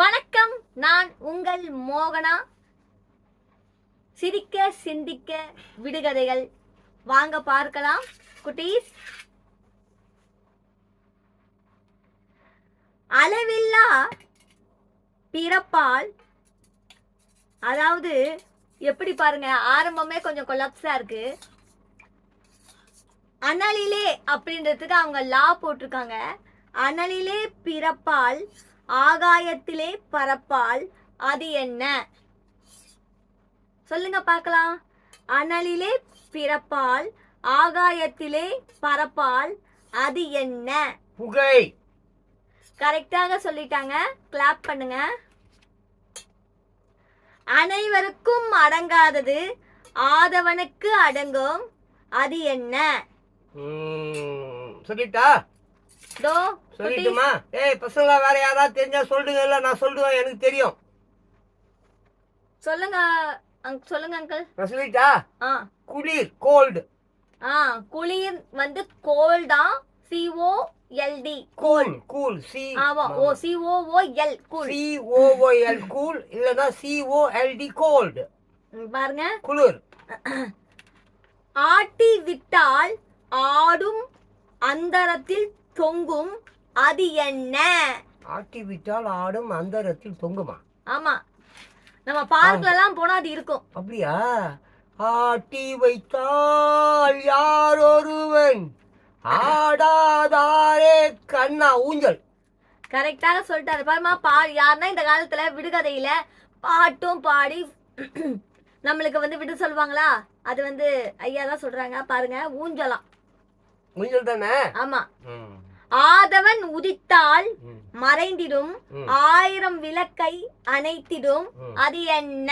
வணக்கம் நான் உங்கள் மோகனா. சிரிக்க சிந்திக்க விடுகதைகள். வாங்க பார்க்கலாம் குட்டீஸ். அளவில்லா பிறப்பால் அதாவது எப்படி பாருங்க ஆரம்பமே கொஞ்சம் கொலாப்ஸா இருக்கு. அனலிலே அப்படின்றதுக்கு அவங்க லா போட்டிருக்காங்க. அனலிலே பிறப்பால் ஆகாயத்திலே பறப்பால் அது என்ன? சொல்லுங்க பார்க்கலாம். அனலிலே பிறப்பால் ஆகாயத்திலே பறப்பால் அது என்ன? புகை. கரெக்டாக சொல்லிட்டாங்க. கிளாப் பண்ணுங்க. அனைவருக்கும் அடங்காதது ஆதவனுக்கு அடங்கும். அது என்ன? சொல்லிட்டா? தோ சொல்லிட்டுமா? ஏய் பசங்க வேற யாராவது தெரிஞ்சா சொல்லுங்க இல்ல நான் சொல்லுவேன் எனக்கு தெரியும். சொல்லுங்க சொல்லுங்க அங்கிள் நான் சொல்லிட்டா? ஆ. குளிர் கோல்டு ஆ குளிர் வந்து கோல் தான் CO LD cool cool C ஆமா O CO O L cool C O O L cool இல்லனா C O L D cold பாருங்க. குளிர். ஆட்டி விட்டால் ஆடும் அந்தரத்தில் தொங்கும் அது என்ன? ஆட்டி விட்டால் ஆடும் அந்தரத்தில் தொங்குமா? ஆமா. நம்ம பார்க்ல எல்லாம் போனா அது இருக்கும். அப்படியா? ஆட்டி வைத்தால் யாரொருவன்? ஆடாதாரே கண்ணா ஊஞ்சல். கரெக்டாக சொல்லிட்டாரு. பாருமா பா யாருன்னா இந்த காலத்துல விடுகதையில பாட்டும் பாடி நம்மளுக்கு வந்து விடு சொல்லுவாங்களா? அது வந்து ஐயா தான் சொல்றாங்க. பாருங்க ஊஞ்சலாம் ஊஞ்சல் தானே ஆமா ஆதவன் உதித்தால் மறைந்திடும். ஆயிரம் விளக்கை அணைத்திடும். அது என்ன?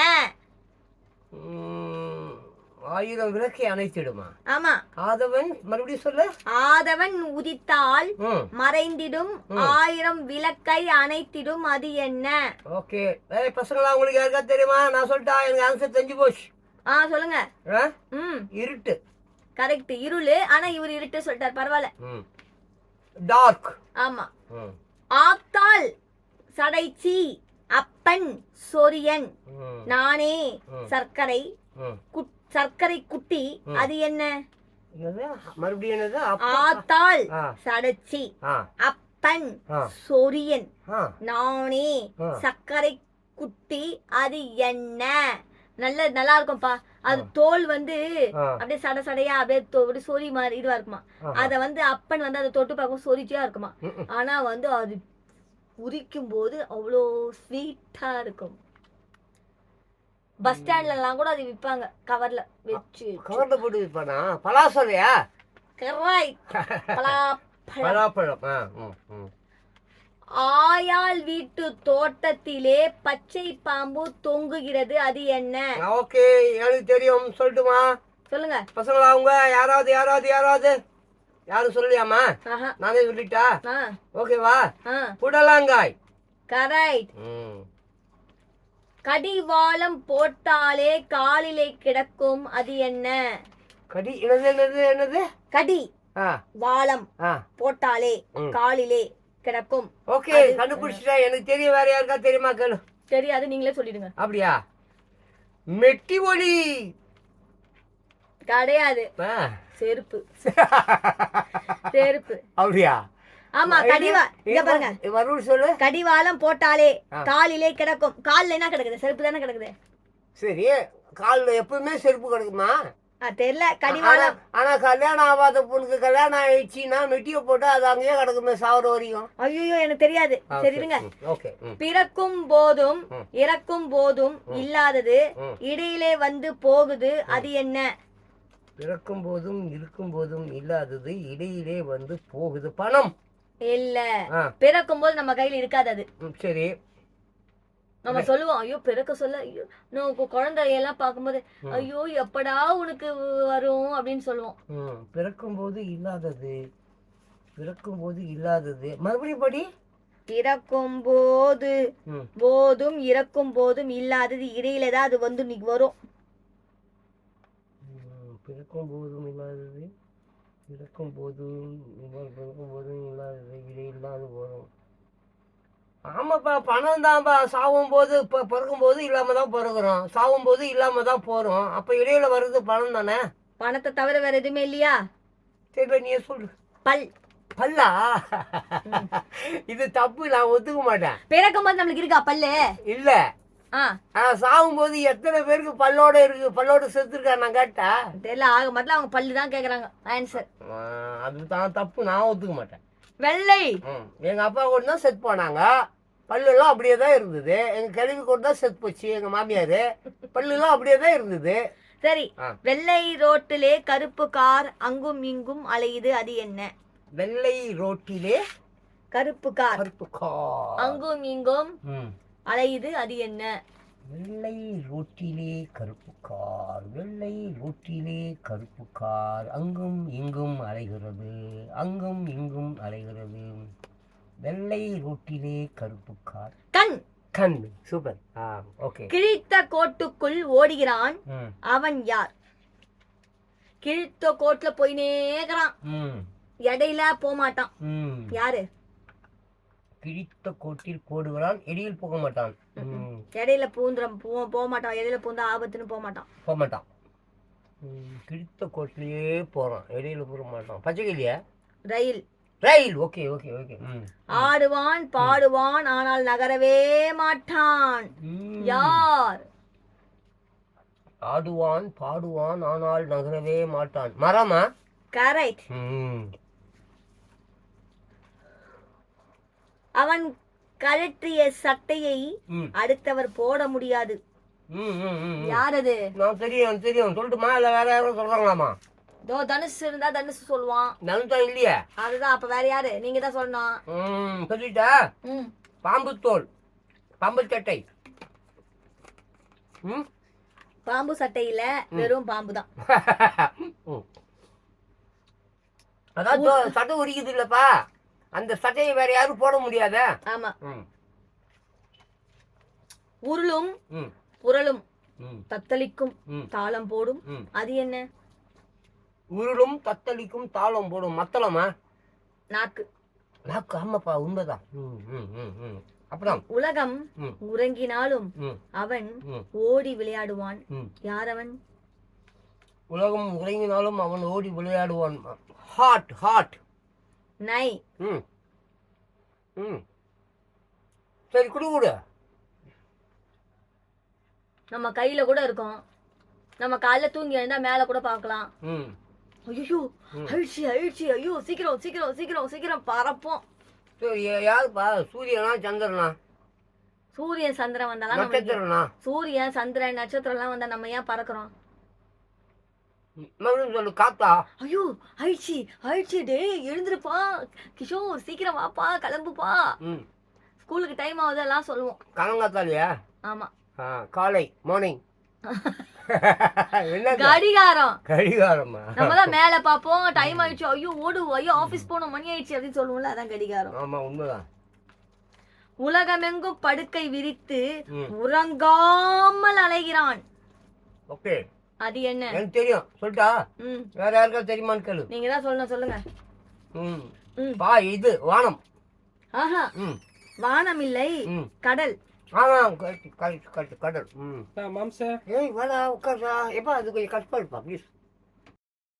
ஆயிரம் விளக்கை அணைத்திடுமா? ஆமா. ஆதவன் மறுபடியும் சொல்லு. ஆதவன் உதித்தால் மறைந்திடும் ஆயிரம் விளக்கை அணைத்திடும் அது என்ன? ஓகே. ஏய் பசங்களா உங்களுக்கு யாருக்கா தெரியுமா? நான் சொல்லிட்டா எனக்கு ஆன்சர் தெரிஞ்சு போச்சு. ஆ சொல்லுங்க? ம். இருட்டு. கரெக்ட் இருளு ஆனா இவர் இருட்டு சொல்லிட்டார் பரவாயில்ல. ம். டார்க் ஆமா. ம். ஆத்தாள் சடைச்சி அப்பன் சொரியன். நானே. சர்க்கரை சர்க்கரை குட்டி அது என்ன? மறுபடியும் ஆத்தாள் சடைச்சி அப்பன் சொரியன். நானே. சர்க்கரை குட்டி அது என்ன? நல்ல நல்லா இருக்கும்பா அது தோல் வந்து. அப்படியே சட சடையா அப்படியே அப்படியே சொறி மாதிரி இதுவா இருக்குமா. அத வந்து அப்பன் வந்து அதை தொட்டு பார்க்கும் சொரிச்சியா இருக்குமா. ஆனா வந்து அது உரிக்கும் போது அவ்வளோ ஸ்வீட்டா இருக்கும். பஸ் ஸ்டாண்ட்ல எல்லாம் கூட அது விற்பாங்க. கவர்ல வச்சு கவர்ல போட்டு விற்பானா? பலாசோலையா? கராய். பலாப்பழம். பலாப்பழம். ஆ ம் ம் ஆயாள் வீட்டு தோட்டத்திலே பச்சை பாம்பு தொங்குகிறது. அது என்ன? ஓகே எனக்கு தெரியும். சொல்லட்டுமா? சொல்லுங்க. பசங்களா அவங்க? யாராவது யாராவது யாராவது? யாரும் சொல்லலையாமா நானே சொல்லிட்டா? ஓகேவா புடலாங்காய். கரைட் ம். கடிவாளம் போட்டாலே காலிலே கிடக்கும். அது என்ன? கடி என்னது என்னது என்னது? கடி. ஆ. வாளம் ஆ. போட்டாலே. காலிலே கிடக்கும். ஓகே கண்டுபிடிச்சிட்டேன் எனக்கு தெரியும் வேற யாருக்கா தெரியுமா கேளு. தெரியாது நீங்களே சொல்லிடுங்க. அப்படியா? மெட்டி ஒலி. கிடையாது. செருப்பு. செருப்பு. அப்படியா? ஆமா கடிவா. இங்க பாருங்க. மறுபடியும் சொல்லு. கடிவாளம் போட்டாலே. காலிலே கிடக்கும். கால்ல என்ன கிடக்குது? செருப்பு தானே கிடக்குது? சரி காலில் எப்பவுமே செருப்பு கிடக்குமா? தெரியல. கடிவாளம் ஆனா கல்யாணம் ஆகாத பொண்ணுக்கு கல்யாணம் ஆயிடுச்சுன்னா மெட்டியை போட்டு அது அங்கேயே கிடக்குமே சாவர வரையும். ஐயோ எனக்கு தெரியாது. சரி இருங்க. ஓகே ம். பிறக்கும் போதும். இறக்கும் போதும் இல்லாதது. இடையிலே வந்து போகுது அது என்ன? பிறக்கும் போதும் இருக்கும் போதும் இல்லாதது இடையிலே வந்து போகுது பணம். இல்ல. பிறக்கும் போது நம்ம கையில இருக்காது அது. சரி. நம்ம சொல்லுவோம் ஐயோ பிறக்க சொல்ல ஐயோ கு- குழந்தையெல்லாம் பார்க்கும்போது ஐயோ எப்படா உனக்கு வரும்? அப்படின்னு சொல்லுவோம். பிறக்கும் போது இல்லாதது பிறக்கும் போது இல்லாதது. மறுபடியும் படி? பிறக்கும் போது போதும் இறக்கும் போதும் இல்லாதது இடையில தான் அது வந்து நீ வரும். பிறக்கும் போதும் இல்லாதது பிறக்கும் போதும் பிறக்கும் போதும் இல்லாதது இடையில்லாது வரும். ஆமாப்பா பணம் தான்ப்பா சாவும் போது இப்போ பிறக்கும் போது இல்லாம தான் பிறகுறோம் சாவும் போது இல்லாம தான் போறோம். அப்ப இடையில வர்றது பணம் தானே? பணத்தை தவிர வேற எதுவுமே இல்லையா? சரி நீ சொல்லு. பல். பல்லா? இது தப்பு நான் ஒத்துக்க மாட்டேன். பிறக்கும் போது நம்மளுக்கு இருக்கா பல்லு? இல்ல. ஆ. ஆனா சாவும் போது எத்தனை பேருக்கு பல்லோட இருக்கு பல்லோட செத்துருக்கா நான் கேட்டா தெரியல ஆக மட்டும் அவங்க பல்லு தான் கேக்குறாங்க. ஆன்சர் அதுதான் தப்பு நான் ஒத்துக்க மாட்டேன். வெள்ளை. எங்க அப்பா கூட தான் செத்து போனாங்க. பல்லுலாம் அப்படியே தான் இருந்தது. எங்க கிழவி கூட தான் செத்து போச்சு எங்க மாமியார். பல்லுலாம் அப்படியே தான் இருந்தது. சரி. வெள்ளை ரோட்டிலே கருப்பு கார் அங்கும் இங்கும் அலையுது. அது என்ன? வெள்ளை ரோட்டிலே கருப்பு கார். கருப்பு கார். அங்கும் இங்கும். அலையுது. அது என்ன? வெள்ளை ரோட்டிலே கருப்பு கார் வெள்ளை ரோட்டிலே கருப்பு கார். அங்கும் இங்கும் அலைகிறது அங்கும் இங்கும் அலைகிறது. வெள்ளை ரோட்டிலே கருப்பு கார். கண். கண். சூப்பர். ஆ ஓகே. கிழித்த கோட்டுக்குள் ஓடுகிறான் அவன் யார்? கிழித்த கோட்டுல போயினேக்கிறான். ம். இடையில போக மாட்டான் ம். யாரு? கிழித்த கோட்டில் போடுகிறான் எடியில் போக மாட்டான். இடையில பூந்துற போ போக மாட்டான் இடையில பூந்தா ஆபத்துன்னு போக மாட்டான். போக மாட்டான். கிழித்த கோட்டிலேயே போகிறான் எடியில் போக மாட்டான். பச்சைக்கிளியா? ரயில். ரயில் ஓகே ஓகே ஓகே ஆடுவான் பாடுவான் ஆனால் நகரவே மாட்டான். யார்? ஆடுவான் பாடுவான் ஆனால் நகரவே மாட்டான். மரமா? கரெக்ட் ம் அவன் கழற்றிய சட்டையை அடுத்தவர் போட முடியாது. யார் அது நான் தெரியும் தெரியும். சொல்லட்டுமா? இல்லை வேற யாரும் சொல்கிறாங்களாமா தோ தனுஷ் இருந்தா தனுஷ் சொல்லுவான். நலுத்தான் இல்லையே? அதுதான் அப்ப வேற யாரு? நீங்க தான் சொல்லணும். சொல்லிட்டா? பாம்பு தோல் பாம்பு சட்டை பாம்பு சட்டையில வெறும் பாம்பு தான். அதான் சட்டை உரிக்குது இல்லப்பா? அந்த சட்டையை வேற யாரும் போட முடியாதா? ஆமா. உருளும் புரளும் தத்தளிக்கும் தாளம் போடும். அது என்ன? உருளும் தத்தளிக்கும் தாளம் போடும். மத்தளமா? நாக்கு. நாக்கு ஆமாப்பா உண்மைதான். அப்படிதான். உலகம் உறங்கினாலும் அவன் ஓடி விளையாடுவான். யார் அவன் உலகம் உறங்கினாலும் அவன் ஓடி விளையாடுவான். ஹாட் ஹாட் நை. ம். ம். சரி குடு குடு நம்ம கையில கூட இருக்கும். நம்ம காலைல தூங்கி எழுந்தா மேல கூட பார்க்கலாம். ம். ஐயோ. அழிச்சி அழிச்சி. ஐயோ சீக்கிரம் சீக்கிரம் சீக்கிரம் சீக்கிரம் பறப்போம். சரி யாருப்பா? சூரியனா சந்திரனா? சூரியன் சந்திரன் வந்தாலாம் சூரியன் சந்திரன் நட்சத்திரம் எல்லாம் வந்தா நம்ம ஏன் பறக்குறோம்? மறுபடியும் சொல்லு காத்தா. ஐயோ அழிச்சி அழிச்சி டேய் எழுந்திருப்பா. கிஷோர் சீக்கிரம் வாப்பா கிளம்புப்பா. ம். ஸ்கூலுக்கு டைம் ஆகுதெல்லாம் சொல்லுவோம். கலங்காத்தாலியா ஆமா. ஆ காலை மார்னிங் கடிகாரம். கடிகாரமா? நம்ம தான் மேல பாப்போம் டைம் ஆயிடுச்சு. ஐயோ ஓடு ஐயோ ஆபீஸ் போகணும் மணி ஆயிடுச்சு அப்படின்னு சொல்லுவோம்ல அதான் கடிகாரம். ஆமா உண்மைதான். உலகமெங்கும் படுக்கை விரித்து உறங்காமல் அலைகிறான். ஓகே. அது என்ன? எனக்கு தெரியும். சொல்லிட்டா ம். வேற யாருக்கா தெரியுமான்னு கேளு. நீங்க தான் சொல்லணும் சொல்லுங்க. ம். ம். பா இது வானம். ஆஹா. ம். வானம் இல்லை ம். கடல். ஆமா கரெக்ட் கரெக்ட் கரெக்ட் கடல். ம். மாம்ச. ஏய் வாடா உட்கார்றா எப்பா அது கொஞ்சம் கட் பண்ணுப்பா ப்ளீஸ்